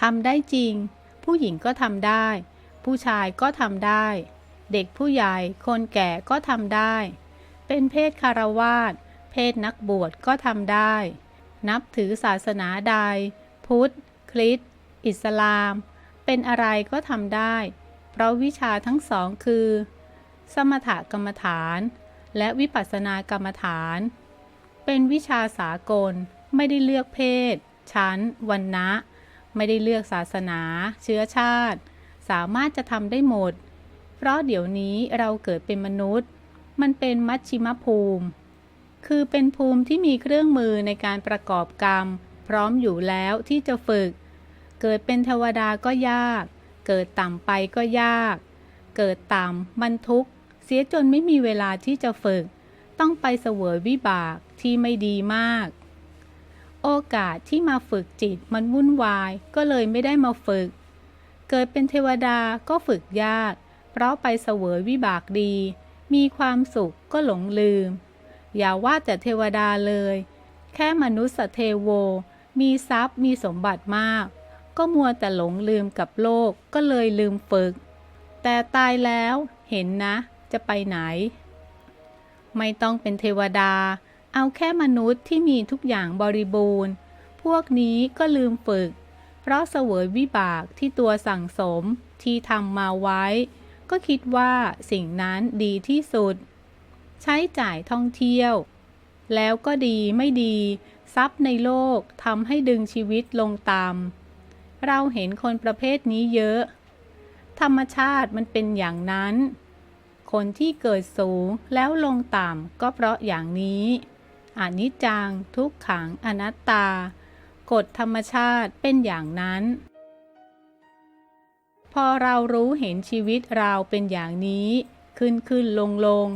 ทำได้จริง ผู้หญิงก็ทำได้ ผู้ชายก็ทำได้ เด็กผู้ใหญ่คนแก่ก็ทำได้ เป็นเพศคารวาสเพศนักบวชก็ทำได้ นับถือศาสนาใด พุทธ คริสต์ อิสลาม เป็นอะไรก็ทำได้ เพราะวิชาทั้งสองคือ สมถกรรมฐาน และวิปัสสนากรรมฐาน เป็นวิชาสากลไม่ได้เลือกเพศ ชั้น วันนะ ไม่ได้เลือกศาสนา เชื้อชาติ สามารถจะทำได้หมด เพราะเดี๋ยวนี้เราเกิดเป็นมนุษย์ มันเป็นมัชชิมภูมิ คือเป็นภูมิที่มีเครื่องมือในการประกอบกรรม พร้อมอยู่แล้วที่จะฝึก เกิดเป็นเทวดาก็ยาก เกิดต่ำไปก็ยาก เกิดต่ำมันทุกข์ เสียจนไม่มีเวลาที่จะฝึก ต้องไปเสวยวิบากที่ไม่ดีมาก โอกาสที่มาฝึกจิตมันวุ่นวายก็เลยไม่ได้มาฝึก เกิดเป็นเทวดาก็ฝึกยาก เพราะไปเสวยวิบากดี มีความสุขก็หลงลืม อย่าว่าแต่เทวดาเลย แค่มนุษย์เทโว มีทรัพย์มีสมบัติมาก ก็มัวแต่หลงลืมกับโลกก็เลยลืมฝึก แต่ตายแล้วเห็นนะ จะไปไหน ไม่ต้องเป็นเทวดา เอาแค่มนุษย์ที่มีทุกอย่างบริบูรณ์ พวกนี้ก็ลืมฝึก เพราะเสวยวิบากที่ตัวสั่งสมที่ทำมาไว้ ก็คิดว่าสิ่งนั้นดีที่สุด ใช้จ่ายท่องเที่ยว แล้วก็ดีไม่ดี ทรัพย์ในโลกทำให้ดึงชีวิตลงต่ำเราเห็นคนประเภทนี้เยอะ ธรรมชาติมันเป็นอย่างนั้น คนที่เกิดสูงแล้วลงต่ำก็เพราะอย่างนี้ อนิจจัง ทุกขังอนัตตา กฎธรรมชาติเป็นอย่างนั้น พอเรารู้เห็นชีวิตเราเป็นอย่างนี้ ขึ้นขึ้นลงลง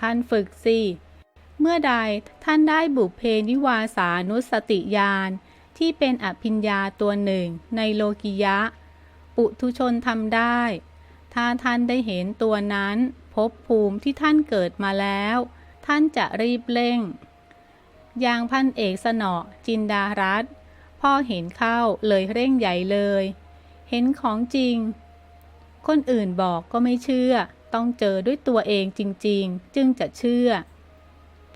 ท่านฝึกสิเมื่อใดท่านได้บุพเพนิวาสานุสติญาณที่เป็นอภิญญาตัวหนึ่งในโลกิยะ ปุถุชนทำได้ ถ้าท่านได้เห็นตัวนั้น พบภูมิที่ท่านเกิดมาแล้ว ท่านจะรีบเร่ง อย่างพันเอกสนอจินดารัตพ่อเห็นเข้าเลยเร่งใหญ่เลย เห็นของจริง คนอื่นบอกก็ไม่เชื่อ ต้องเจอด้วยตัวเองจริง ๆ จึงจะเชื่อ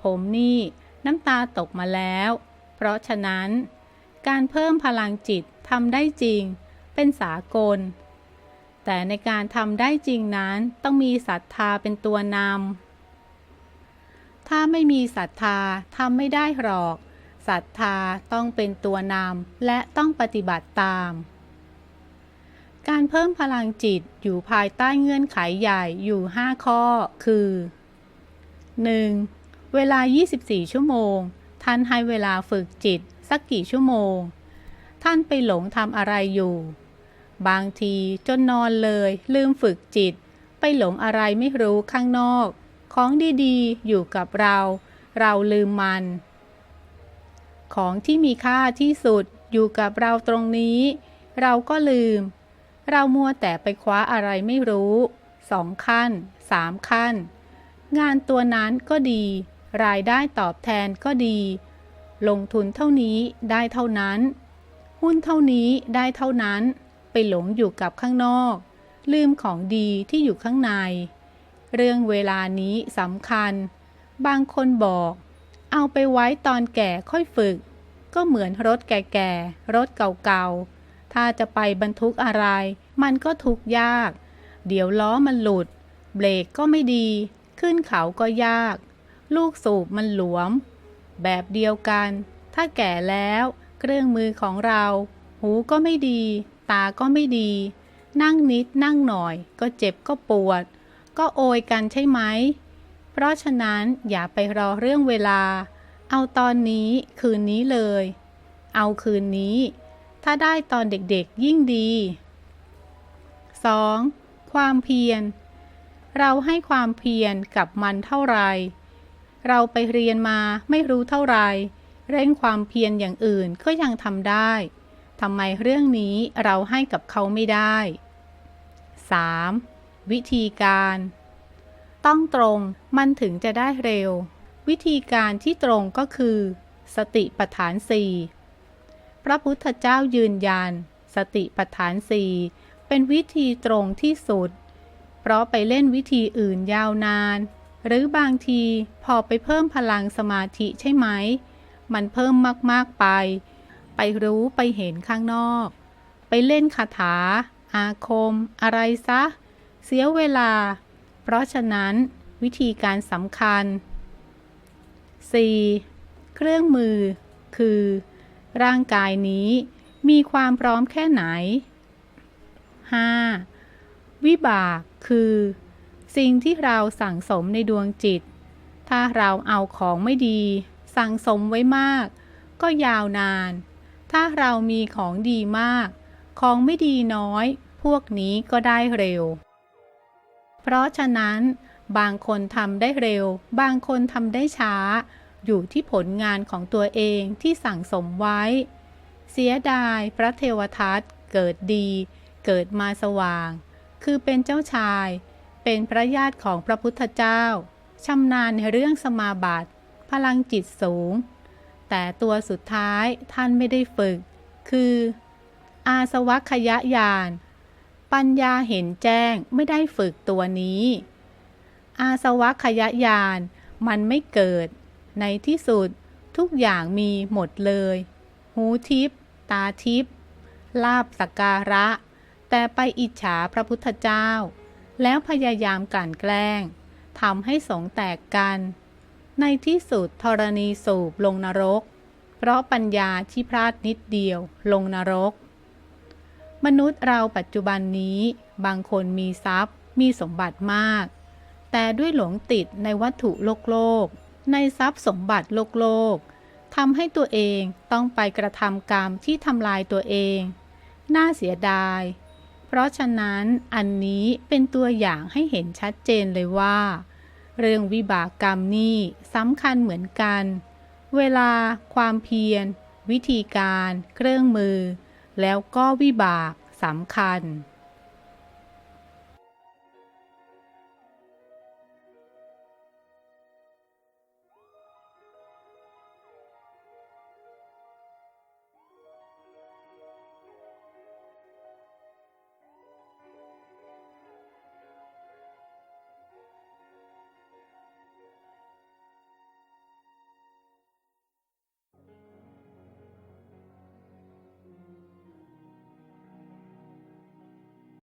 ผมนี่น้ำตาตกมาแล้ว เพราะฉะนั้น การเพิ่มพลังจิตทำได้จริง เป็นสากล แต่ในการทำได้จริงนั้นต้องมีศรัทธาเป็นตัวนำ ถ้าไม่มีศรัทธาทำไม่ได้หรอกศรัทธาต้องเป็นตัวนำและต้องปฏิบัติตาม การเพิ่มพลังจิตอยู่ภายใต้เงื่อนไขใหญ่อยู่ 5 ข้อ คือ 1. เวลา 24 ชั่วโมง ท่านให้เวลาฝึกจิตสักกี่ชั่วโมง ท่านไปหลงทำอะไรอยู่ บางทีจนนอนเลยลืมฝึกจิต ไปหลงอะไรไม่รู้ข้างนอก ของดีๆ อยู่กับเรา เราลืมมัน ของที่มีค่าที่สุดอยู่กับเราตรงนี้ เราก็ลืม เรามัวแต่ไปคว้าอะไรไม่รู้สองขั้นสามขั้น งานตัวนั้นก็ดี รายได้ตอบแทนก็ดี ลงทุนเท่านี้ได้เท่านั้น หุ้นเท่านี้ได้เท่านั้น ไปหลงอยู่กับข้างนอก ลืมของดีที่อยู่ข้างใน เรื่องเวลานี้สำคัญ บางคนบอก เอาไปไว้ตอนแก่ค่อยฝึก ก็เหมือนรถแก่ๆ รถเก่าๆ ถ้าจะไปบรรทุกอะไร มันก็ทุกยาก เดี๋ยวล้อมันหลุด เบรกก็ไม่ดี ขึ้นเขาก็ยาก ลูกสูบมันหลวม แบบเดียวกัน ถ้าแก่แล้วเครื่องมือของเรา หูก็ไม่ดี ตาก็ไม่ดี นั่งนิดนั่งหน่อย ก็เจ็บก็ปวด ก็โอยกันใช่ไหม เพราะฉะนั้นอย่าไปรอเรื่องเวลา เอาตอนนี้คืนนี้เลย เอาคืนนี้ ถ้าได้ตอนเด็กๆยิ่งดี 2. ความเพียร เราให้ความเพียรกับมันเท่าไหรเราไปเรียนมาไม่รู้เท่าไหรเร่งความเพียรอย่างอื่นก็ยังทำได้ทำไมเรื่องนี้เราให้กับเขาไม่ได้ 3. วิธีการ ต้องตรงมันถึงจะได้เร็ว วิธีการที่ตรงก็คือ สติปัฏฐานสี่พระพุทธเจ้ายืนยัน สติปัฏฐานสี่เป็นวิธีตรงที่สุด เพราะไปเล่นวิธีอื่นยาวนาน หรือบางทีพอไปเพิ่มพลังสมาธิใช่ไหม มันเพิ่มมาก ๆ ไป ไปรู้ไปเห็นข้างนอก ไปเล่นคาถา อาคม อะไรซะ เสียเวลา เพราะฉะนั้นวิธีการสำคัญ 4. เครื่องมือ คือ ร่างกายนี้มีความพร้อมแค่ไหน 5. วิบากคือ สิ่งที่เราสั่งสมในดวงจิต ถ้าเราเอาของไม่ดี สั่งสมไว้มาก ก็ยาวนาน ถ้าเรามีของดีมาก ของไม่ดีน้อย พวกนี้ก็ได้เร็ว เพราะฉะนั้น บางคนทำได้เร็ว บางคนทำได้ช้า อยู่ที่ผลงานของตัวเองที่สั่งสมไว้ เสียดายพระเทวทัตเกิดดี เกิดมาสว่าง คือเป็นเจ้าชาย เป็นพระญาติของพระพุทธเจ้าชำนาญในเรื่องสมาบัติ พลังจิตสูง แต่ตัวสุดท้ายท่านไม่ได้ฝึก คือ อาสวัคยญาณ ปัญญาเห็นแจ้งไม่ได้ฝึกตัวนี้ อาสวัคยญาณมันไม่เกิด ในที่สุดทุกอย่างมีหมดเลย หูทิพตาทิพลาบสักการะ แต่ไปอิจฉาพระพุทธเจ้า แล้วพยายามกลั่นแกล้งทำให้สงแตกกัน ในที่สุดธรณีสูบลงนรก เพราะปัญญาที่พลาดนิดเดียวลงนรก มนุษย์เราปัจจุบันนี้บางคนมีทรัพย์ มีสมบัติมาก แต่ด้วยหลงติดในวัตถุโลกโลก ในทรัพย์สมบัติโลกโลกทำให้ตัวเองต้องไปกระทำกรรมที่ทำลายตัวเอง น่าเสียดาย เพราะฉะนั้นอันนี้เป็นตัวอย่างให้เห็นชัดเจนเลยว่า เรื่องวิบากกรรมนี่สำคัญเหมือนกัน เวลา ความเพียร วิธีการ เครื่องมือ แล้วก็วิบากสำคัญ